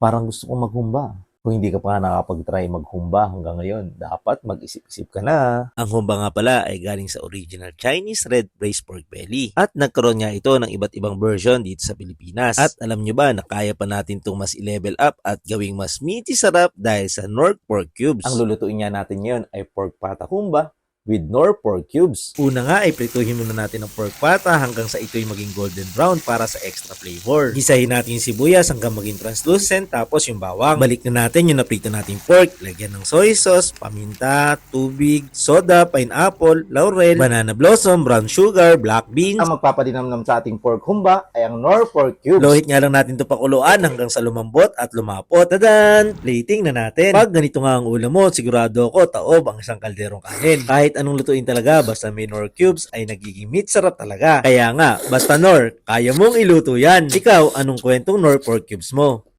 Parang gusto kong maghumba. Kung hindi ka pa nakapag-try maghumba hanggang ngayon, dapat mag-isip-isip ka na. Ang humba nga pala ay galing sa original Chinese red braised pork belly. At nagkaroon nga ito ng iba't ibang version dito sa Pilipinas. At alam nyo ba na kaya pa natin itong mas i-level up at gawing mas meaty sarap dahil sa North Pork Cubes. Ang lulutuin nga natin ngayon ay pork pata humba with nor pork cubes. Una nga ay prituhin muna natin ang pork pata hanggang sa ito'y maging golden brown para sa extra flavor. Gisahin natin yung sibuyas hanggang maging translucent tapos yung bawang. Balik na natin yung naprito nating pork. Lagyan ng soy sauce, paminta, tubig, soda, pineapple, laurel, banana blossom, brown sugar, black beans. Ang magpapadinamnam sa ating pork humba ay ang nor pork cubes. Lohit nga lang natin ito pakuluan hanggang sa lumambot at lumapot. Tadan! Plating na natin. Pag ganito nga ang ulam mo, sigurado ako taob ang isang kalderong kanin. Kahit anong lutuin talaga, basta may nor cubes ay nagiging meat sarap talaga. Kaya nga, basta nor, kaya mong iluto yan. Ikaw, anong kwentong nor pork cubes mo?